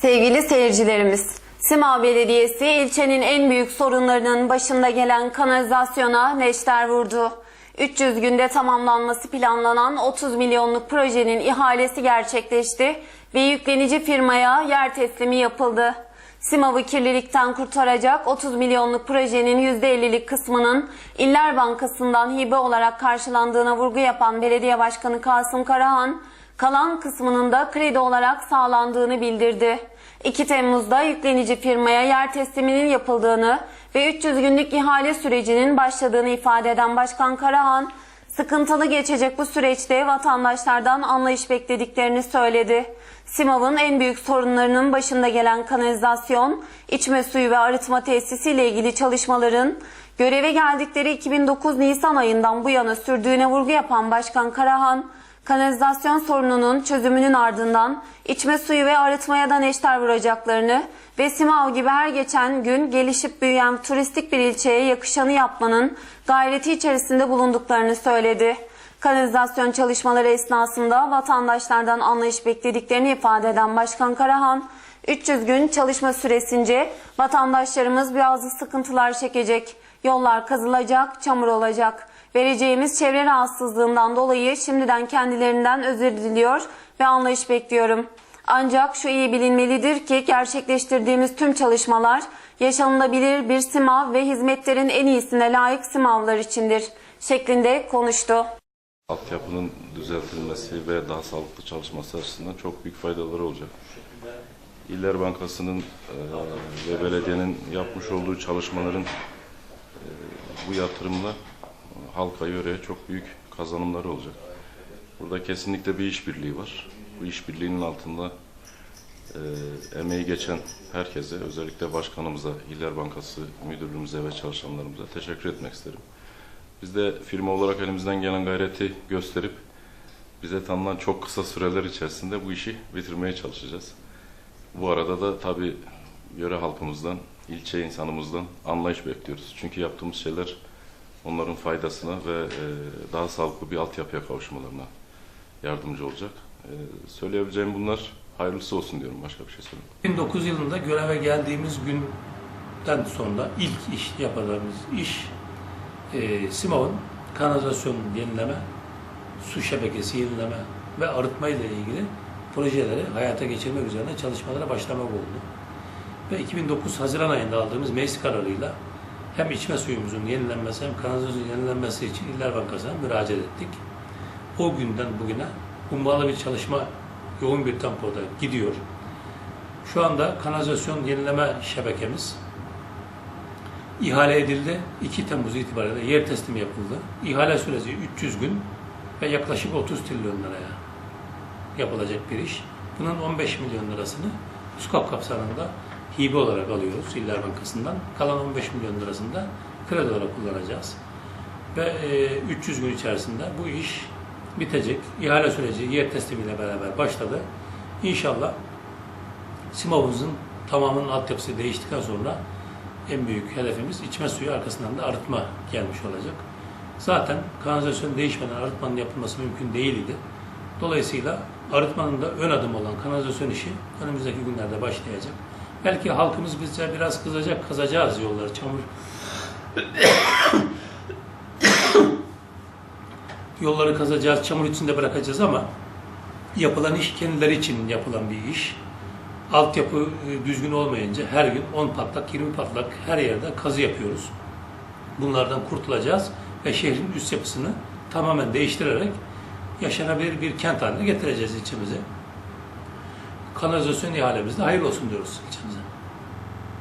Sevgili seyircilerimiz, Sima Belediyesi ilçenin en büyük sorunlarının başında gelen kanalizasyona neşter vurdu. 300 günde tamamlanması planlanan 30 milyonluk projenin ihalesi gerçekleşti ve yüklenici firmaya yer teslimi yapıldı. Simav'ı kirlilikten kurtaracak 30 milyonluk projenin %50'lik kısmının İller Bankası'ndan hibe olarak karşılandığına vurgu yapan Belediye Başkanı Kasım Karahan, kalan kısmının da kredi olarak sağlandığını bildirdi. 2 Temmuz'da yüklenici firmaya yer tesliminin yapıldığını ve 300 günlük ihale sürecinin başladığını ifade eden Başkan Karahan, sıkıntılı geçecek bu süreçte vatandaşlardan anlayış beklediklerini söyledi. Simav'ın en büyük sorunlarının başında gelen kanalizasyon, içme suyu ve arıtma tesisiyle ilgili çalışmaların göreve geldikleri 2009 Nisan ayından bu yana sürdüğüne vurgu yapan Başkan Karahan, kanalizasyon sorununun çözümünün ardından içme suyu ve arıtmaya da neşter vuracaklarını ve Simav gibi her geçen gün gelişip büyüyen turistik bir ilçeye yakışanı yapmanın gayreti içerisinde bulunduklarını söyledi. Kanalizasyon çalışmaları esnasında vatandaşlardan anlayış beklediklerini ifade eden Başkan Karahan, 300 gün çalışma süresince vatandaşlarımız bazı sıkıntılar çekecek. Yollar kazılacak, çamur olacak. Vereceğimiz çevre rahatsızlığından dolayı şimdiden kendilerinden özür diliyor ve anlayış bekliyorum. Ancak şu iyi bilinmelidir ki gerçekleştirdiğimiz tüm çalışmalar yaşanılabilir bir simav ve hizmetlerin en iyisine layık simavlar içindir şeklinde konuştu. altyapının düzeltilmesi ve daha sağlıklı çalışması açısından çok büyük faydaları olacak. İller Bankası'nın ve belediyenin yapmış olduğu çalışmaların bu yatırımla halka, yöreye çok büyük kazanımları olacak. Burada kesinlikle bir işbirliği var. Bu işbirliğinin altında e, emeği geçen herkese, özellikle başkanımıza, İller Bankası müdürlüğümüze ve çalışanlarımıza teşekkür etmek isterim. Biz de firma olarak elimizden gelen gayreti gösterip bize tanınan çok kısa süreler içerisinde bu işi bitirmeye çalışacağız. Bu arada da tabii yöre halkımızdan, ilçe insanımızdan anlayış bekliyoruz. Çünkü yaptığımız şeyler onların faydasına ve e, daha sağlıklı bir altyapıya kavuşmalarına yardımcı olacak. E, Söyleyebileceğim bunlar hayırlısı olsun diyorum. Başka bir şey söylemiyorum. 2009 yılında göreve geldiğimiz günden sonra ilk iş yapacağımız iş e, Simav'ın kanalizasyon yenileme, su şebekesi yenileme ve arıtma ile ilgili projeleri hayata geçirmek üzerine çalışmalara başlamak oldu. Ve 2009 Haziran ayında aldığımız meclis kararıyla hem içme suyumuzun yenilenmesi hem kanalizasyon yenilenmesi için İller Bankası'na müracaat ettik. O günden bugüne hummalı bir çalışma yoğun bir tempoda gidiyor. Şu anda kanalizasyon yenileme şebekemiz ihale edildi. 2 Temmuz itibariyle yer teslimi yapıldı. İhale süreci 300 gün ve yaklaşık 30 trilyon liraya yapılacak bir iş. Bunun 15 milyon lirasını TÜSKAP kapsamında hibe olarak alıyoruz İller Bankası'ndan. Kalan 15 milyon lirasını da kredi olarak kullanacağız. Ve e, 300 gün içerisinde bu iş bitecek. İhale süreci yer teslimiyle beraber başladı. İnşallah Simav'ımızın tamamının altyapısı değiştikten sonra en büyük hedefimiz içme suyu arkasından da arıtma gelmiş olacak. Zaten kanalizasyon değişmeden arıtmanın yapılması mümkün değildi. Dolayısıyla arıtmanın da ön adım olan kanalizasyon işi önümüzdeki günlerde başlayacak. Belki halkımız bize biraz kızacak, kazacağız yolları, çamur yolları kazacağız, çamur içinde bırakacağız ama yapılan iş kendileri için yapılan bir iş. Altyapı e, düzgün olmayınca her gün 10 patlak, 20 patlak her yerde kazı yapıyoruz. Bunlardan kurtulacağız ve şehrin üst yapısını tamamen değiştirerek yaşanabilir bir kent haline getireceğiz ilçemize. Kanalizasyon ihalemizde hayırlı olsun diyoruz ilçemize.